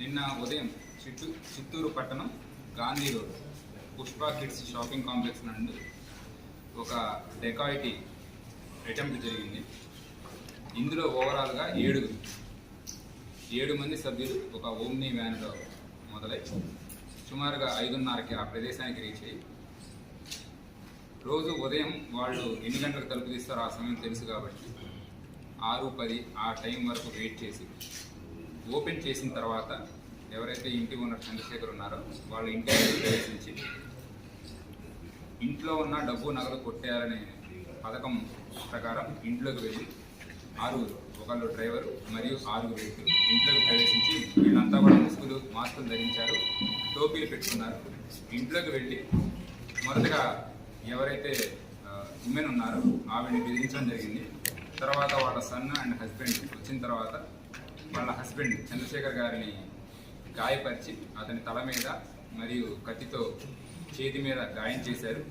నిన్న ఉదయం చిత్తూ చిత్తూరు పట్టణం Gandhi road Pushpa kids shopping complex నుండి ఒక డెకాయిటీ అటెంప్ట్ జరిగింది. ఇందులో ఓవరాల్గా ఏడుగురు ఏడు మంది సభ్యులు ఒక ఓమ్ని వ్యాన్లో మొదలై సుమారుగా ఐదున్నరకి ఆ ప్రదేశానికి రీచ్ అయ్యి రోజు ఉదయం వాళ్ళు ఎన్ని గంటలకు తలుపు తీస్తారో ఆ సమయం తెలుసు కాబట్టి ఆరు పది ఆ టైం వరకు వెయిట్ చేసి ఓపెన్ చేసిన తర్వాత ఎవరైతే ఇంటి ఓనర్ చంద్రశేఖర్ ఉన్నారో వాళ్ళ ఇంటి ప్రవేశించి ఇంట్లో ఉన్న డబ్బు నగదు కొట్టేయాలనే పథకం ప్రకారం ఇంట్లోకి వెళ్ళి ఆరుగురు ఒకళ్ళు డ్రైవరు మరియు ఆరుగురు వ్యక్తులు ఇంట్లోకి ప్రవేశించి వీళ్ళంతా కూడా ముసుగులు మాస్కులు ధరించారు టోపీలు పెట్టుకున్నారు. ఇంట్లోకి వెళ్ళి మొదటగా ఎవరైతే ఉమెన్ ఉన్నారో ఆవిడని బెదిరించడం జరిగింది. తర్వాత వాళ్ళ సన్ అండ్ హస్బెండ్ వచ్చిన తర్వాత వాళ్ళ హస్బెండ్ చంద్రశేఖర్ గారిని గాయపరిచి అతని తల మీద మరియు కత్తితో చేతి మీద గాయం చేశారు.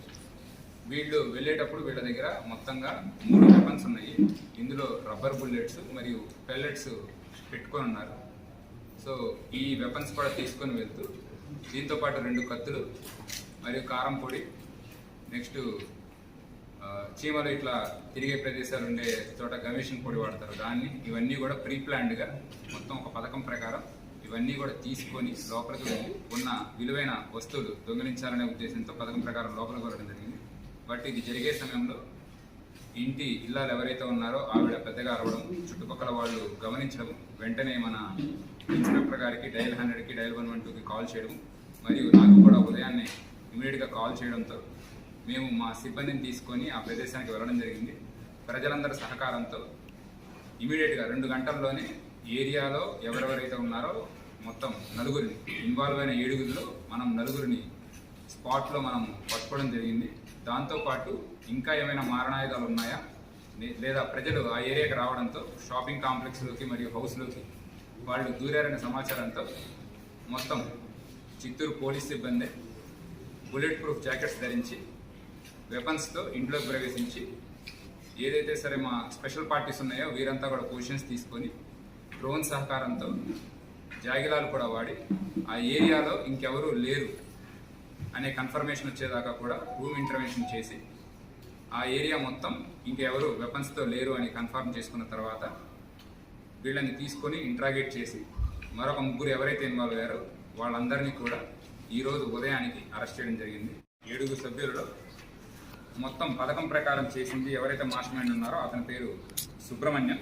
వీళ్ళు వెళ్ళేటప్పుడు వీళ్ళ దగ్గర మొత్తంగా మూడు వెపన్స్ ఉన్నాయి. ఇందులో రబ్బర్ బుల్లెట్స్ మరియు పెల్లెట్స్ పెట్టుకొని ఉన్నారు. సో ఈ వెపన్స్ కూడా తీసుకొని వెళ్తూ దీంతో పాటు రెండు కత్తులు మరియు కారం పొడి నెక్స్ట్ చీమలు ఇట్లా తిరిగే ప్రదేశాలు ఉండే చోట గమేషన్ పొడి వాడతారు. దాన్ని ఇవన్నీ కూడా ప్రీ ప్లాన్డ్గా మొత్తం ఒక పథకం ప్రకారం ఇవన్నీ కూడా తీసుకొని లోపలికి వెళ్ళి ఉన్న విలువైన వస్తువులు దొంగిలించాలనే ఉద్దేశంతో పథకం ప్రకారం లోపలికి వెళ్ళడం జరిగింది. బట్ ఇది జరిగే సమయంలో ఇంటి ఇల్లాలు ఎవరైతే ఉన్నారో ఆవిడ పెద్దగా అరవడం చుట్టుపక్కల వాళ్ళు గమనించడం వెంటనే మన ఇన్స్పెక్టర్ గారికి డైల్ హండ్రెడ్కి డైల్ వన్ వన్ టూకి కాల్ చేయడం మరియు నాకు కూడా ఉదయాన్నే ఇమీడియట్గా కాల్ చేయడంతో మేము మా సిబ్బందిని తీసుకొని ఆ ప్రదేశానికి వెళ్ళడం జరిగింది. ప్రజలందరి సహకారంతో ఇమీడియట్గా రెండు గంటల్లోనే ఏరియాలో ఎవరెవరైతే ఉన్నారో మొత్తం నలుగురిని ఇన్వాల్వ్ అయిన ఏడుగురిలో మనం నలుగురిని స్పాట్లో మనం పట్టుకోవడం జరిగింది. దాంతోపాటు ఇంకా ఏమైనా మారణాయుధాలు ఉన్నాయా? లేదా ప్రజలు ఆ ఏరియాకి రావడంతో షాపింగ్ కాంప్లెక్స్లోకి మరియు హౌస్లోకి వాళ్ళు దూరారనే సమాచారంతో మొత్తం చిత్తూరు పోలీస్ సిబ్బంది బుల్లెట్ ప్రూఫ్ జాకెట్స్ ధరించి వెపన్స్తో ఇంట్లోకి ప్రవేశించి ఏదైతే సరే మా స్పెషల్ పార్టీస్ ఉన్నాయో వీరంతా కూడా పొజిషన్స్ తీసుకొని డ్రోన్ సహకారంతో జాగిలాలు కూడా వాడి ఆ ఏరియాలో ఇంకెవరూ లేరు అనే కన్ఫర్మేషన్ వచ్చేదాకా కూడా రూమ్ ఇంటర్వెన్షన్ చేసి ఆ ఏరియా మొత్తం ఇంకెవరు వెపన్స్తో లేరు అని కన్ఫర్మ్ చేసుకున్న తర్వాత వీళ్ళని తీసుకొని ఇంట్రాగేట్ చేసి మరొక ముగ్గురు ఎవరైతే ఇన్వాల్వ్ అయ్యారో వాళ్ళందరినీ కూడా ఈరోజు ఉదయానికి అరెస్ట్ చేయడం జరిగింది. ఏడుగురు సభ్యులలో మొత్తం పథకం ప్రకారం చేసింది ఎవరైతే మాస్టర్ మైండ్ ఉన్నారో అతని పేరు సుబ్రహ్మణ్యం.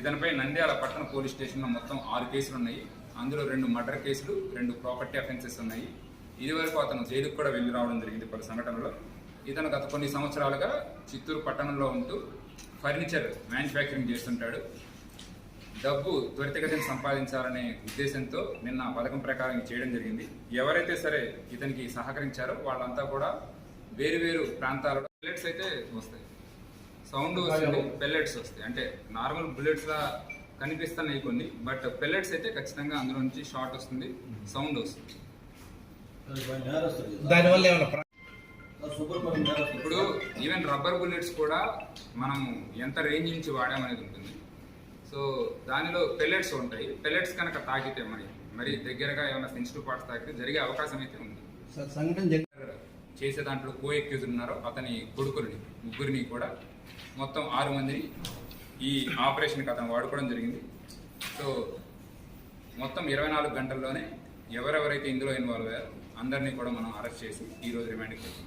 ఇతనిపై నంద్యాల పట్టణ పోలీస్ స్టేషన్లో మొత్తం ఆరు కేసులు ఉన్నాయి. అందులో రెండు మర్డర్ కేసులు రెండు ప్రాపర్టీ అఫెన్సెస్ ఉన్నాయి. ఇదివరకు అతను జైలుకు కూడా వెళ్ళి రావడం జరిగింది పలు సంఘటనలో ఇతను గత కొన్ని సంవత్సరాలుగా చిత్తూరు పట్టణంలో ఉంటూ ఫర్నిచర్ మ్యానుఫ్యాక్చరింగ్ చేస్తుంటాడు. డబ్బు త్వరితగతిని సంపాదించాలనే ఉద్దేశంతో నిన్న పథకం ప్రకారం చేయడం జరిగింది. ఎవరైతే సరే ఇతనికి సహకరించారో వాళ్ళంతా కూడా వేరు వేరు ప్రాంతాలలో పెల్లెట్స్ అయితే వస్తాయి. సౌండ్ వస్తుంది పెల్లెట్స్ వస్తాయి. అంటే నార్మల్ బుల్లెట్స్ లా కనిపిస్తున్నాయి కొన్ని బట్ పెల్లెట్స్ అయితే ఖచ్చితంగా అందులో నుంచి షార్ట్ వస్తుంది సౌండ్ వస్తుంది. దానివల్ల ఏమైనా. ఇప్పుడు ఈవెన్ రబ్బర్ బుల్లెట్స్ కూడా మనం ఎంత రేంజ్ నుంచి వాడామనేది ఉంటుంది. సో దానిలో పెల్లెట్స్ ఉంటాయి. పెల్లెట్స్ కనుక తాకితే మరి మరి దగ్గరగా ఏమైనా సెన్సిటివ్ పార్ట్స్ తాకితే జరిగే అవకాశం అయితే ఉంది. సంఘటన చేసే దాంట్లో కో ఎక్యూజ్ ఉన్నారో అతని కొడుకులని ముగ్గురిని కూడా మొత్తం ఆరు మందిని ఈ ఆపరేషన్కి అతను వాడుకోవడం జరిగింది. సో మొత్తం ఇరవై నాలుగు గంటల్లోనే ఎవరెవరైతే ఇందులో ఇన్వాల్వ్ అయ్యారో అందరినీ కూడా మనం అరెస్ట్ చేసి ఈ రోజు రిమాండ్కి వెళ్తాం